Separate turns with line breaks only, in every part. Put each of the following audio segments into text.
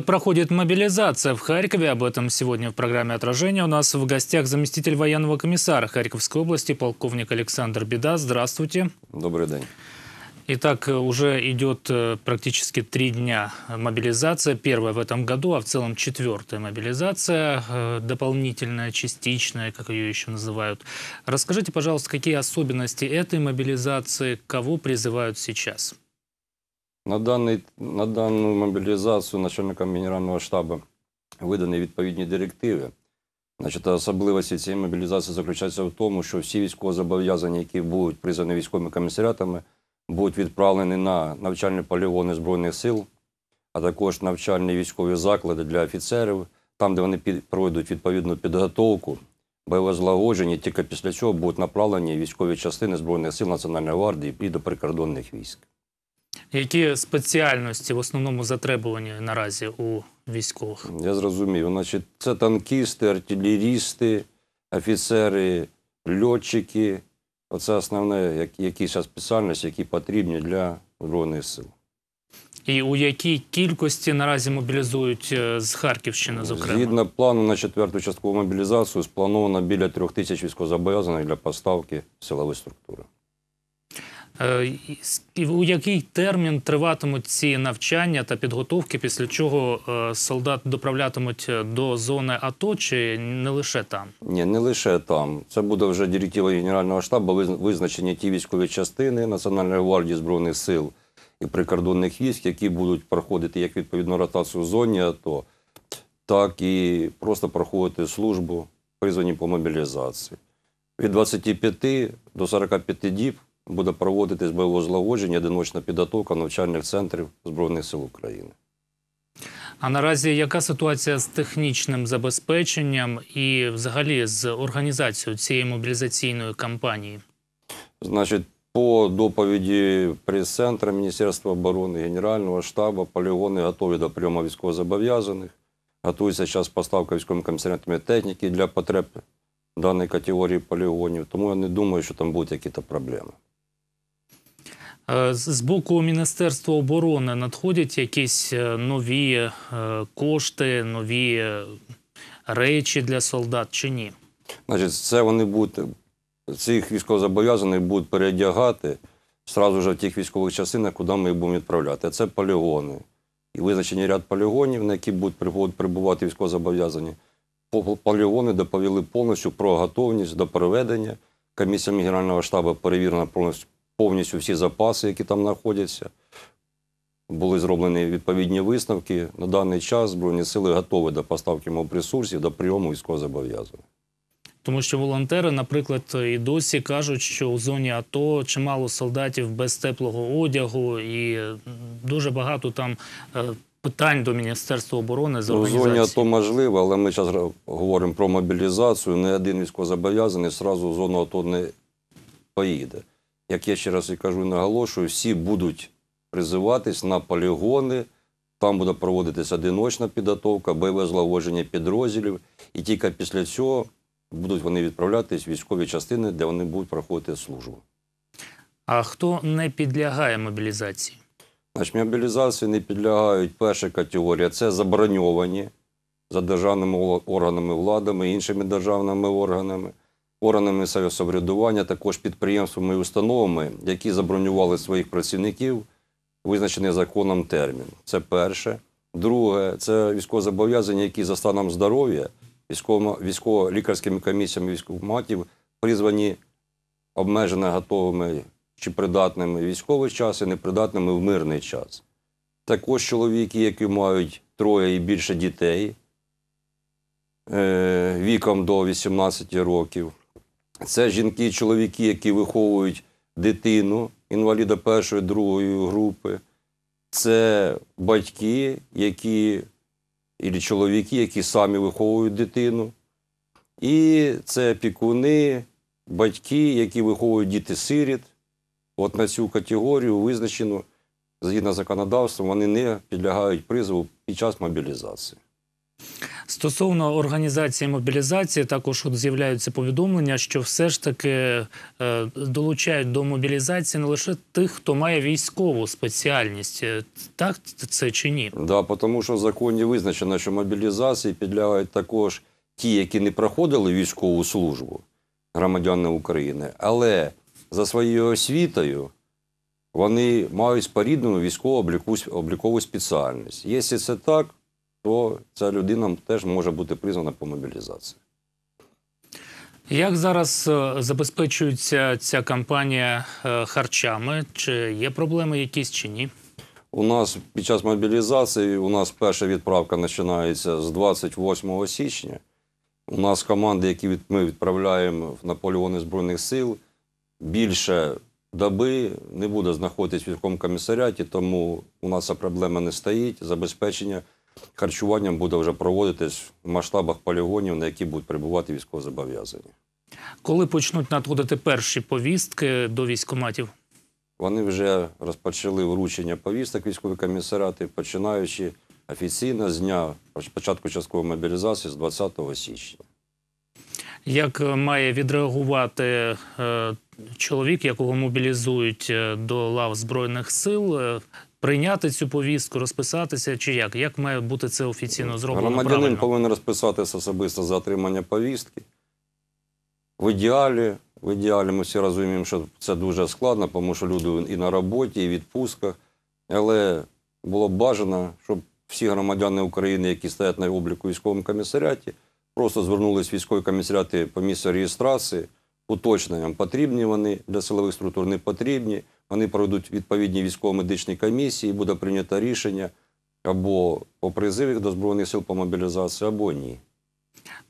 Как проходит мобилизация в Харькове? Об этом сегодня в программе «Отражение». У нас в гостях заместитель военного комиссара Харьковской области, полковник Александр Беда. Здравствуйте.
Добрий день.
Итак, уже идет э, практически три дня мобилизация. Первая в этом году, а в целом четвертая мобилизация, э, дополнительная, частичная, как ее еще называют. Расскажите, пожалуйста, какие особенности этой мобилизации, кого призывают сейчас?
На, даний, на дану мобілізацію начальником Генерального штабу видані відповідні директиви. Значить, особливості цієї мобілізації заключаються в тому, що всі військовозобов'язані, які будуть призвані військовими комісаріатами, будуть відправлені на навчальні полігони Збройних сил, а також навчальні військові заклади для офіцерів, там, де вони під, пройдуть відповідну підготовку, бойове злагодження, тільки після цього будуть направлені військові частини Збройних сил Національної гвардії і до прикордонних військ.
Які спеціальності в основному затребувані наразі у військових?
Я зрозумів. Значить, це танкісти, артилерісти, офіцери, льотчики. Оце основне, як- які зараз спеціальності, які потрібні для Збройних сил.
І у якій кількості наразі мобілізують е, з Харківщини, зокрема?
Згідно плану на четверту часткову мобілізацію сплановано біля трьох тисяч військовозобов'язаних для поставки в силові структури.
Е, У який термін триватимуть ці навчання та підготовки, після чого е, солдат доправлятимуть до зони АТО чи не лише там?
Ні, не лише там. Це буде вже директива Генерального штабу, виз- визначені ті військові частини Національної гвардії Збройних сил і прикордонних військ, які будуть проходити як відповідну ротацію в зоні АТО, так і просто проходити службу, призвані по мобілізації. Від 25 до 45 діб буде проводитись бойове злагодження, одиночна підготовка навчальних центрів Збройних сил України.
А наразі яка ситуація з технічним забезпеченням і взагалі з організацією цієї мобілізаційної кампанії?
Значить, по доповіді прес-центру Міністерства оборони, Генерального штабу, полігони готові до прийому військовозобов'язаних. Готується зараз поставка військовими комісаріатами техніки для потреб даної категорії полігонів. Тому я не думаю, що там будуть якісь проблеми.
Е, З боку Міністерства оборони надходять якісь е, нові е, кошти, нові речі для солдат чи ні?
Значить, це вони будуть, цих військовозобов'язаних будуть переодягати сразу ж в тих військових частинах, куди ми їх будемо відправляти. Це полігони. І визначені ряд полігонів, на які будуть прибувати військовозобов'язані. По- по- Полігони доповіли повністю про готовність до проведення. Комісіями Генерального штабу перевірено повністю, повністю всі запаси, які там знаходяться. Були зроблені відповідні висновки. На даний час Збройні сили готові до поставки мобресурсів, до прийому військовозобов'язаних.
Тому що волонтери, наприклад, і досі кажуть, що у зоні АТО чимало солдатів без теплого одягу, і дуже багато там е, питань до Міністерства оборони з
Ну, в зоні. АТО можливо, але ми зараз говоримо про мобілізацію. Не один військовозобов'язаний зразу в зону АТО не поїде. Як я ще раз і кажу наголошую, всі будуть призиватись на полігони, там буде проводитися одиночна підготовка, бойове злагодження підрозділів, і тільки після цього будуть вони відправлятись в військові частини, де вони будуть проходити службу.
А хто не підлягає мобілізації?
Значить, мобілізації не підлягають перша категорія це заброньовані за державними органами владами, іншими державними органами, органами самоврядування, також підприємствами і установами, які забронювали своїх працівників, визначений законом термін. Це перше. Друге, це військовозобов'язані, які за станом здоров'я військово- військово-лікарськими комісіями військкоматів призвані обмежено готовими чи придатними військовий час і непридатними в мирний час. Також чоловіки, які мають троє і більше дітей е, віком до 18 років. Це жінки і чоловіки, які виховують дитину інваліда першої, другої групи. Це батьки, які, і чоловіки, які самі виховують дитину. І це опікуни, батьки, які виховують діти-сиріт. От на цю категорію визначено, згідно законодавства, вони не підлягають призову під час мобілізації.
Стосовно організації мобілізації, також от з'являються повідомлення, що все ж таки е, долучають до мобілізації не лише тих, хто має військову спеціальність. Е, Так це чи ні?
Да, тому що в законі визначено, що мобілізації підлягають також ті, які не проходили військову службу, громадяни України, але за своєю освітою вони мають споріднену військово-облікову спеціальність. Якщо це так, то ця людина теж може бути призвана по мобілізації.
Як зараз е, забезпечується ця кампанія е, харчами? Чи є проблеми якісь чи ні?
У нас під час мобілізації у нас перша відправка починається з 28 січня. У нас команди, які ми відправляємо в Наполеони Збройних сил, більше доби не буде знаходитись в військовому комісаріаті, тому у нас ця проблема не стоїть. Забезпечення харчуванням буде вже проводитись в масштабах полігонів, на які будуть перебувати військовозобов'язані.
Коли почнуть надходити перші повістки до військоматів?
Вони вже розпочали вручення повісток військові комісаріати, починаючи офіційно з дня початку часткової мобілізації з 20 січня.
Як е, має відреагувати е, чоловік, якого мобілізують е, до лав збройних сил, прийняти цю повістку, розписатися, чи як? Як має бути це офіційно зроблено
Громадянин
правильно?
повинен розписатися особисто за отримання повістки. В ідеалі, в ідеалі ми всі розуміємо, що це дуже складно, тому що люди і на роботі, і в відпустках. Але було б бажано, щоб всі громадяни України, які стоять на обліку в військовому комісаріаті, просто звернулись в військові комісаріати по місцю реєстрації, уточненням, потрібні вони для силових структур, не потрібні. Вони пройдуть відповідні військово-медичні комісії, буде прийнято рішення або по призиві до Збройних сил по мобілізації, або ні.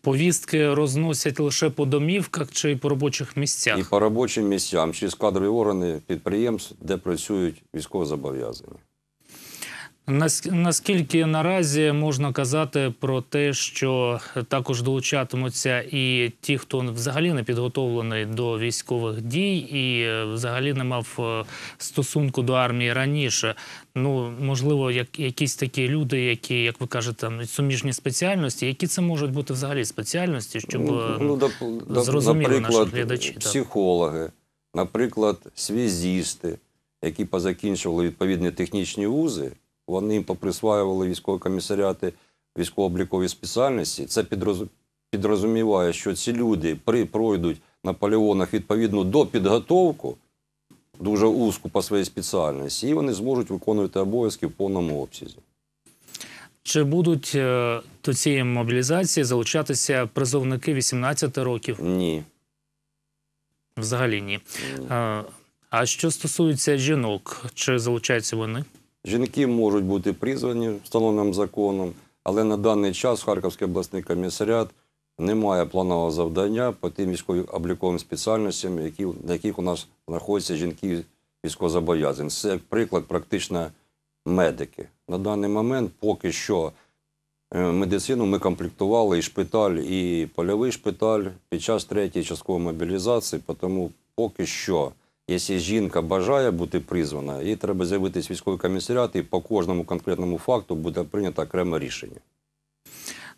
Повістки розносять лише по домівках чи по робочих місцях?
І по робочим місцям через кадрові органи підприємств, де працюють військовозобов'язані.
Нас- Наскільки наразі можна казати про те, що також долучатимуться і ті, хто взагалі не підготовлений до військових дій і е, взагалі не мав е, стосунку до армії раніше? Ну можливо, як якісь такі люди, які, як ви кажете, суміжні спеціальності, які це можуть бути взагалі спеціальності, щоб е,
Ну, доп- доп-
зрозуміли наші глядачі,
психологи, наприклад, связісти, які позакінчували відповідні технічні вузи, вони їм поприсваювали військові комісаріати військово-облікові спеціальності. Це підроз- підрозуміває, що ці люди при пройдуть на полігонах відповідну допідготовку, дуже узку по своїй спеціальності, і вони зможуть виконувати обов'язки в повному обсязі.
чи будуть е, до цієї мобілізації залучатися призовники 18 років?
Ні.
Взагалі ні.
ні.
А, а що стосується жінок, чи залучаються вони?
Жінки можуть бути призвані встановленим законом, але на даний час Харківський обласний комісаріат не має планового завдання по тим військовим обліковим спеціальностям, які, на яких у нас знаходяться жінки військовозобов'язані. Це, як приклад, практично медики. На даний момент поки що е, медицину ми комплектували і шпиталь, і польовий шпиталь під час третьої часткової мобілізації, тому поки що Якщо жінка бажає бути призвана, їй треба з'явитися в військовий комісаріат, і по кожному конкретному факту буде прийнято окреме рішення.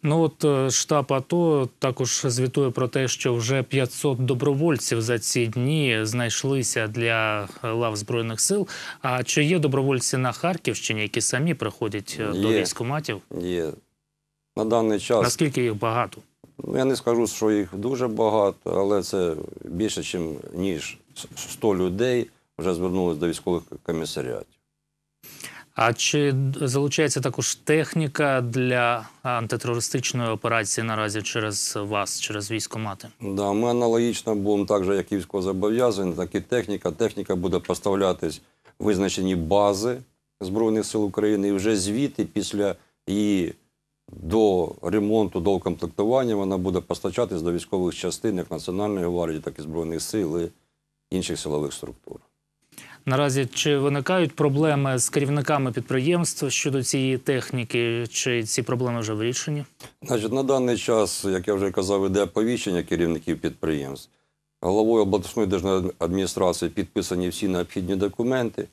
Ну от е, штаб АТО також звітує про те, що вже 500 добровольців за ці дні знайшлися для лав збройних сил. А чи є добровольці на Харківщині, які самі приходять е, до військоматів?
Є на даний час,
Наскільки їх багато?
ну, я не скажу, що їх дуже багато, але це більше, ніж 100 людей вже звернулися до військових комісаріатів.
А чи залучається також техніка для антитерористичної операції наразі через вас, через військомати?
Да, ми аналогічно будемо так же, як і військовозобов'язані, так і техніка. Техніка буде поставлятись в визначені бази Збройних сил України, і вже звідти після її до ремонту, до укомплектування вона буде постачатись до військових частин як Національної гвардії, так і Збройних сил і інших силових структур.
Наразі чи виникають проблеми з керівниками підприємств щодо цієї техніки, чи ці проблеми вже вирішені?
Значить, на даний час, як я вже казав, іде повіщення керівників підприємств. Головою обласної державної адміністрації підписані всі необхідні документи,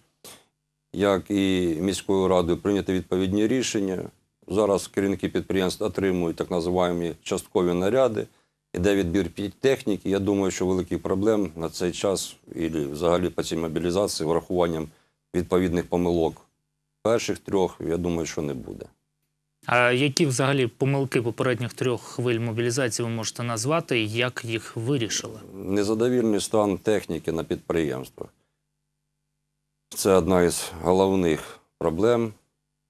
як і міською радою прийняті відповідні рішення. Зараз керівники підприємств отримують так називаємо часткові наряди, іде відбір техніки. Я думаю, що великих проблем на цей час і взагалі по цій мобілізації врахуванням відповідних помилок перших трьох, я думаю, що не буде.
А які взагалі помилки попередніх трьох хвиль мобілізації ви можете назвати, і як їх вирішили?
Незадовільний стан техніки на підприємствах. Це одна із головних проблем.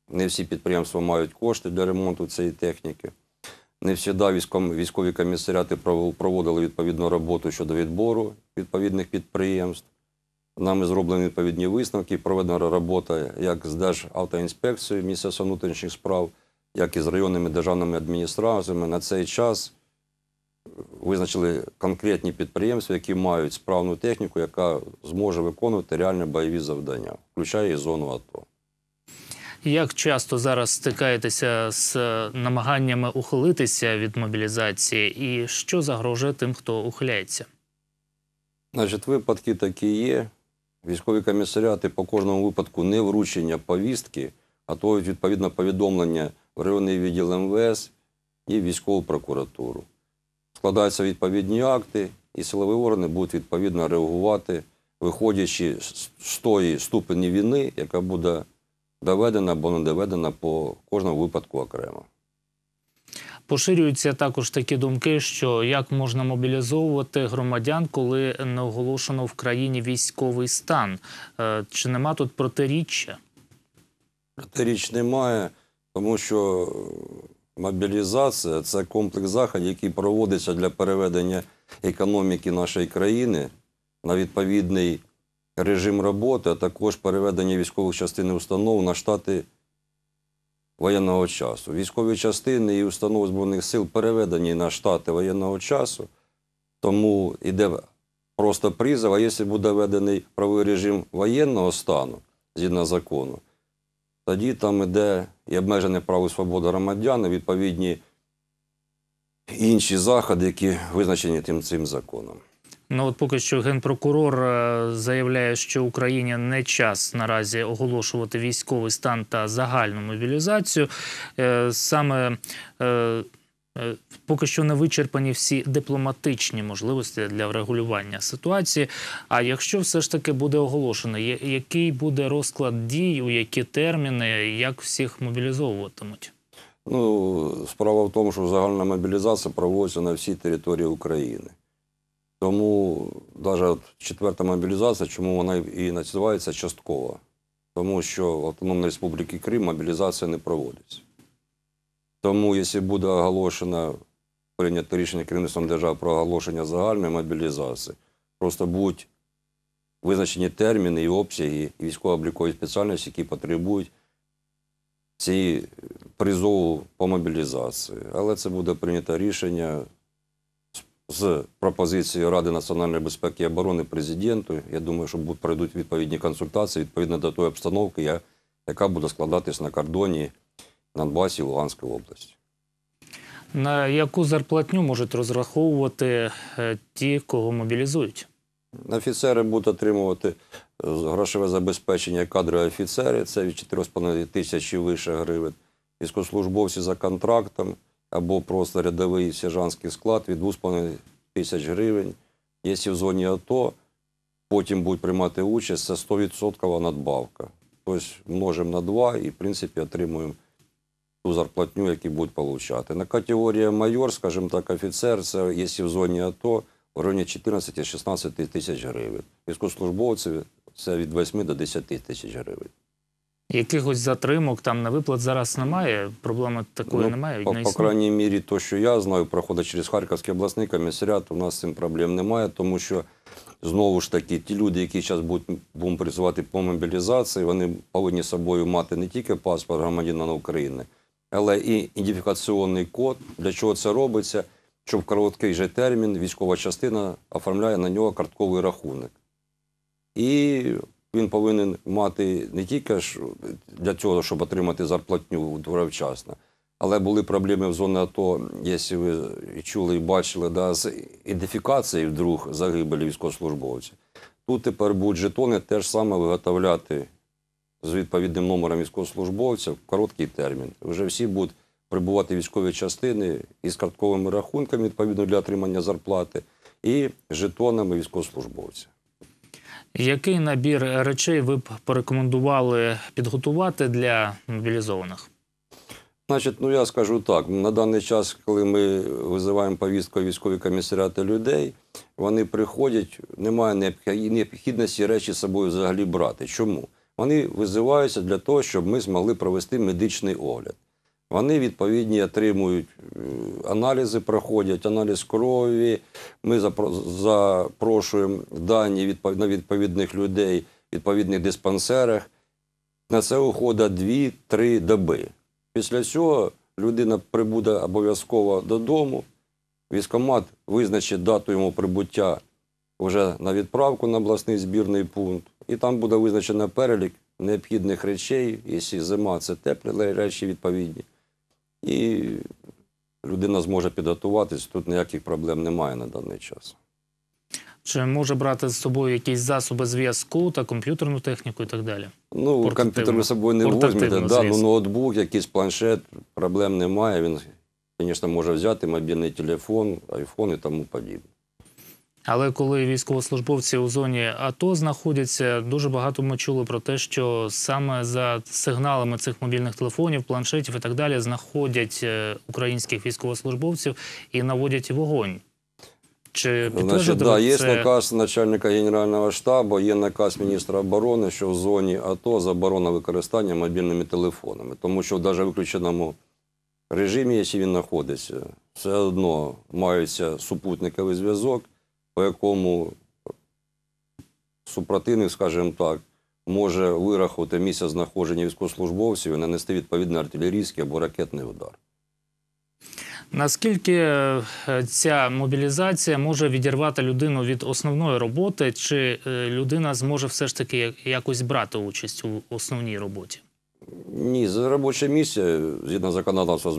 Не всі підприємства мають кошти для ремонту цієї техніки. Не військом- військові комісаріати пров- проводили відповідну роботу щодо відбору відповідних підприємств. Нами зроблені відповідні висновки, проведена робота як з Державтоінспекцією Міністерства внутрішніх справ, як і з районними державними адміністраціями. На цей час визначили конкретні підприємства, які мають справну техніку, яка зможе виконувати реальні бойові завдання, включає і зону АТО.
Як часто зараз стикаєтеся з е, намаганнями ухилитися від мобілізації, і що загрожує тим, хто ухиляється?
Значить, випадки такі є. Військові комісаріати по кожному випадку не вручення повістки, готують відповідне повідомлення в районний відділ МВС і військову прокуратуру. Складаються відповідні акти, і силові органи будуть відповідно реагувати, виходячи з тої ступені війни, яка буде доведена або не доведена по кожному випадку окремо.
Поширюються також такі думки, що як можна мобілізовувати громадян, коли не оголошено в країні військовий стан? Е, Чи нема тут протиріччя?
Річ немає, тому що мобілізація це комплекс заходів, який проводиться для переведення економіки нашої країни на відповідний режим роботи, а також переведення військових частин і установ на штати воєнного часу. Військові частини і установи Збройних сил переведені на штати воєнного часу, тому йде просто призов, а якщо буде введений правовий режим воєнного стану згідно закону, тоді там іде і обмежене право і свобода громадян, і відповідні інші заходи, які визначені тим цим законом.
Ну от поки що генпрокурор е, заявляє, що Україні не час наразі оголошувати військовий стан та загальну мобілізацію. Е, Саме е, поки що не вичерпані всі дипломатичні можливості для врегулювання ситуації. А якщо все ж таки буде оголошено, який буде розклад дій, у які терміни, як всіх мобілізовуватимуть?
Ну, справа в тому, що загальна мобілізація проводиться на всій території України. Тому навіть четверта мобілізація, чому вона і називається часткова? Тому що в Автономній Республіці Крим мобілізація не проводиться. Тому, якщо буде оголошено, прийнято рішення керівництвом держави про оголошення загальної мобілізації, просто будуть визначені терміни і обсяги військово-облікові спеціальності, які потребують цієї призову по мобілізації. Але це буде прийнято рішення з- пропозицією Ради національної безпеки і оборони президенту. Я думаю, що пройдуть відповідні консультації відповідно до тої обстановки, яка буде складатись на кордоні на Донбасі Луганської області.
На яку зарплатню можуть розраховувати е, ті, кого мобілізують?
Офіцери будуть отримувати е, грошове забезпечення кадрові офіцери, це від 4,5 тисячі вище гривень. Військовослужбовці за контрактом або просто рядовий сержантський склад від 2,5 тисяч гривень. Якщо в зоні АТО, потім будуть приймати участь, це 100% надбавка. Тобто множимо на 2 і, в принципі, отримуємо ту зарплатню, яку будуть отримати. На категорія майор, скажімо так, офіцер, це якщо в зоні АТО, в районі 14-16 тисяч гривень. Військовослужбовці це від 8 до 10 тисяч гривень.
Якихось затримок там на виплат зараз немає. Проблеми такої
Ну,
немає.
По, по крайній мірі, то, що я знаю, проходить через Харківський обласний комісаріат, у нас з цим проблем немає, тому що знову ж таки ті люди, які зараз будуть будемо працювати по мобілізації, вони повинні собою мати не тільки паспорт громадянина України, але і ідентифікаційний код. Для чого це робиться? Щоб в короткий же термін військова частина оформляє на нього картковий рахунок. І він повинен мати не тільки ж для цього, щоб отримати зарплатню вчасно, але були проблеми в зоні АТО, якщо ви чули і бачили, да, з ідентифікацією вдруг загибелі військовослужбовців. Тут тепер будуть жетони теж саме виготовляти з відповідним номером військовослужбовця в короткий термін. Вже всі будуть прибувати військові частини із картковими рахунками відповідно для отримання зарплати і жетонами військовослужбовця.
Який набір речей ви б порекомендували підготувати для мобілізованих?
Значить, ну я скажу так: на даний час, коли ми визиваємо повістку військові комісаріати людей, вони приходять, немає необх- необхідності речі з собою взагалі брати. Чому? Вони визиваються для того, щоб ми змогли провести медичний огляд. Вони відповідні отримують е, аналізи, проходять аналіз крові. Ми запрошуємо дані на відповідних людей в відповідних диспансерах. На це уходить 2-3 доби. Після цього людина прибуде обов'язково додому. Військомат визначить дату йому прибуття вже на відправку на обласний збірний пункт. І там буде визначено перелік необхідних речей. Якщо зима, це теплі речі відповідні. І людина зможе підготуватись. Тут ніяких проблем немає на даний час.
Чи може брати з собою якісь засоби зв'язку та комп'ютерну техніку і так далі?
Ну, комп'ютер з собою не возьмете. Да, ну, ноутбук, якийсь планшет, проблем немає. Він, звісно, може взяти мобільний телефон, айфон і тому подібне.
Але коли військовослужбовці у зоні АТО знаходяться, дуже багато ми чули про те, що саме за сигналами цих мобільних телефонів, планшетів і так далі знаходять е, українських військовослужбовців і наводять вогонь. Чи
Значить, да, є
це?
наказ начальника Генерального штабу, є наказ міністра оборони, що в зоні АТО заборона використання мобільними телефонами. Тому що в навіть виключеному режимі, якщо він знаходиться, все одно мається супутниковий зв'язок, по якому супротивник, скажімо так, може вирахувати місце знаходження військовослужбовців і нанести відповідний артилерійський або ракетний удар.
Наскільки е, ця мобілізація може відірвати людину від основної роботи, чи е, людина зможе все ж таки якось брати участь у основній роботі?
Ні, робоче місце, згідно законодавства,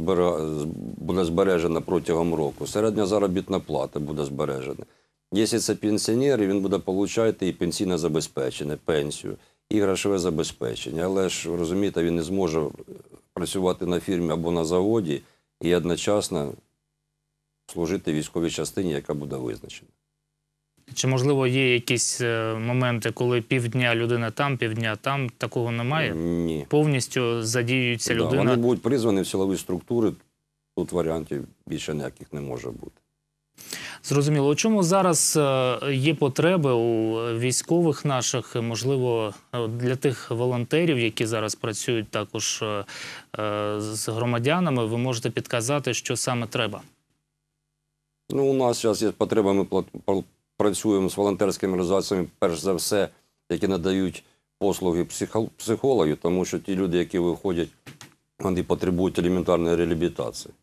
буде збережено протягом року. Середня заробітна плата буде збережена. Якщо це пенсіонер, він буде отримати і пенсійне забезпечення, пенсію, і грошове забезпечення. Але ж розумієте, він не зможе працювати на фірмі або на заводі і одночасно служити військовій частині, яка буде визначена.
Чи можливо є якісь е, моменти, коли півдня людина там, півдня там? Такого немає?
Ні.
Повністю задіюється
Да,
людина.
Вони будуть призвані в силові структури. Тут варіантів більше ніяких не може бути.
Зрозуміло, у чому зараз е, є потреби у військових наших, е, можливо, е, для тих волонтерів, які зараз працюють також з громадянами, ви можете підказати, що саме треба.
Ну, у нас зараз є потреба, ми працюємо з волонтерськими організаціями, перш за все, які надають послуги психологів, тому що ті люди, які виходять, вони потребують елементарної реабілітації.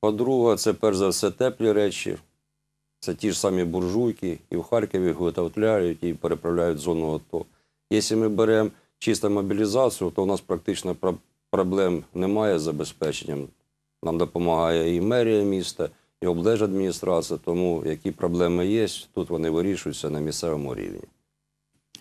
По-друге, це перш за все теплі речі. Це ті ж самі буржуйки, і в Харкові їх виготовляють і переправляють зону АТО. Якщо ми беремо чисто мобілізацію, то у нас практично проблем немає з забезпеченням. Нам допомагає і мерія міста, і облдержадміністрація, тому які проблеми є, тут вони вирішуються на місцевому рівні.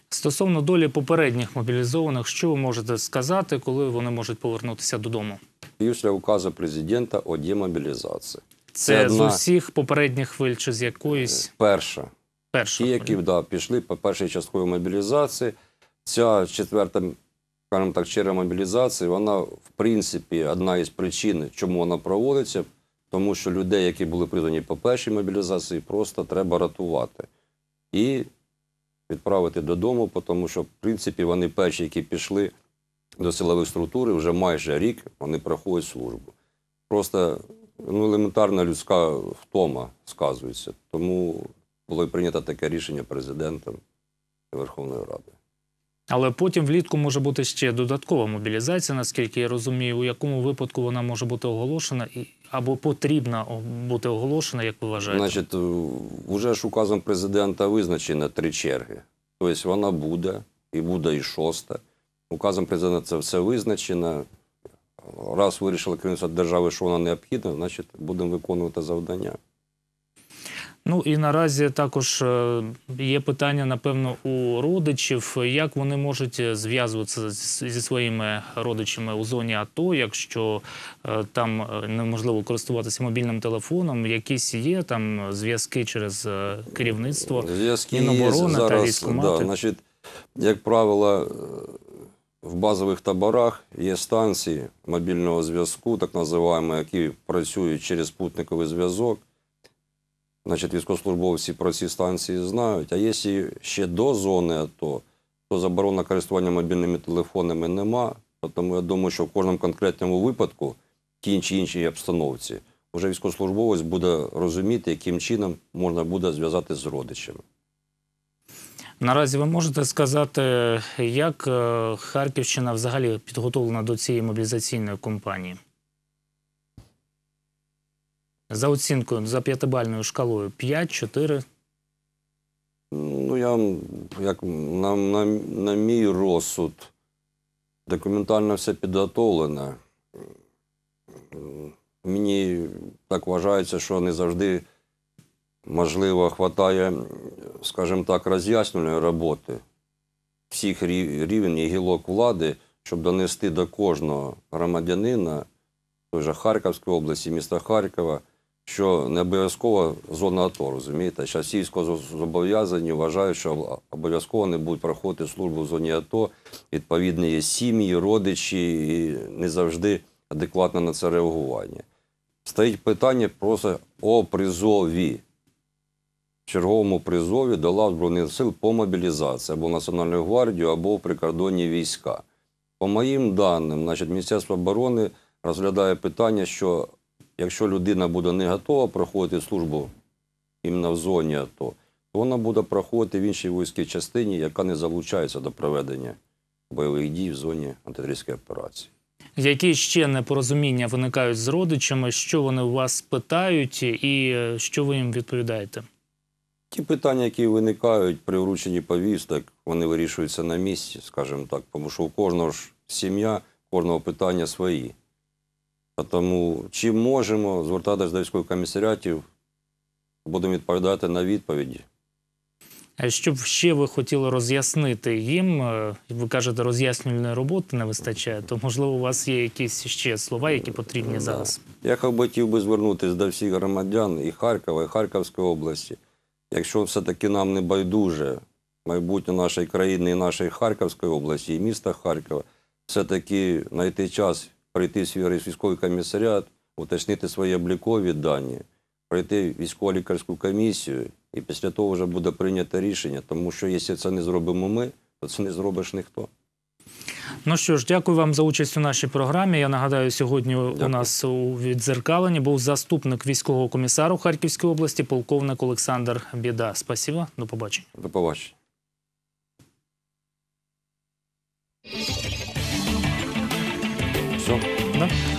Стосовно долі попередніх мобілізованих, що ви можете сказати, коли вони можуть повернутися додому?
Після указу президента о демобілізації.
Це,
Це
з
одна-
усіх попередніх хвиль чи з якоїсь
Перша.
першої?
Ті, які да, пішли по першій частковій мобілізації. Ця четверта, скажімо так, черга мобілізації, вона, в принципі, одна із причин, чому вона проводиться, тому що людей, які були призвані по першій мобілізації, просто треба рятувати і відправити додому, тому що, в принципі, вони перші, які пішли до силових структур, і вже майже рік вони проходять службу. Просто ну, елементарна людська втома сказується. Тому було прийнято таке рішення президентом і Верховною Радою.
Але потім влітку може бути ще додаткова мобілізація, наскільки я розумію, у якому випадку вона може бути оголошена і або потрібна бути оголошена, як ви вважаєте?
Значить, вже ж указом президента визначено три черги. Тобто вона буде, і буде і шоста. Указом президента це все визначено. Раз вирішили керівництво держави, що вона необхідна, значить будемо виконувати завдання.
Ну і наразі також е, є питання, напевно, у родичів, як вони можуть е, зв'язуватися зі своїми родичами у зоні АТО, якщо е, там неможливо користуватися мобільним телефоном, якісь є там зв'язки через керівництво.
Зв'язки є
Міноборони та
зараз,
військкомати.
да, значить, як правило, в базових таборах є станції мобільного зв'язку, так називаємо, які працюють через спутниковий зв'язок. Значить, військовослужбовці про ці станції знають. А якщо ще до зони АТО, то заборона користування мобільними телефонами нема. Тому я думаю, що в кожному конкретному випадку, тій чи іншій обстановці, вже військовослужбовець буде розуміти, яким чином можна буде зв'язати з родичами.
Наразі ви можете сказати, як е, Харківщина взагалі підготовлена до цієї мобілізаційної кампанії? За оцінкою, за п'ятибальною шкалою 5, 4.
Ну, я як на, на, на мій розсуд, документально все підготовлено. Мені так вважається, що не завжди можливо хватає, скажімо так, роз'яснювальної роботи всіх рівень і гілок влади, щоб донести до кожного громадянина той же Харківської області, міста Харкова, що не обов'язково зона АТО, розумієте? Зараз всі зобов'язані вважають, що обов'язково не будуть проходити службу в зоні АТО. Відповідно, є сім'ї, родичі, і не завжди адекватно на це реагування. Стоїть питання просто о призові. Черговому призові до лав Збройних сил по мобілізації або Національну гвардію, або прикордонні війська. По моїм даним, значить, Міністерство оборони розглядає питання, що якщо людина буде не готова проходити службу іменно в зоні АТО, то вона буде проходити в іншій військовій частині, яка не залучається до проведення бойових дій в зоні антитерористської операції.
Які ще непорозуміння виникають з родичами, що вони у вас питають, і е, що ви їм відповідаєте?
Ті питання, які виникають при врученні повісток, вони вирішуються на місці, скажімо так, тому що у кожного ж сім'я, кожного питання свої. Тому чим можемо звертатись до військових комісаріатів, будемо відповідати на відповіді.
А Що б ще ви хотіли роз'яснити їм? Е, Ви кажете, роз'яснювальної роботи не вистачає, то можливо у вас є якісь ще слова, які потрібні
Да.
зараз.
Я хотів би звернутися до всіх громадян і Харкова, і Харківської області. Якщо все-таки нам не байдуже майбутнє нашої країни і нашої Харківської області, і міста Харкова, все-таки знайти час прийти в свій військовий комісаріат, уточнити свої облікові дані, пройти військово-лікарську комісію, і після того вже буде прийнято рішення, тому що якщо це не зробимо ми, то це не зробиш ніхто.
Ну що ж, дякую вам за участь у нашій програмі. Я нагадаю, сьогодні
дякую.
у нас у відзеркаленні був заступник військового комісару Харківської області, полковник Олександр Біда. Спасибо, до побачення.
До побачення. Все? Да.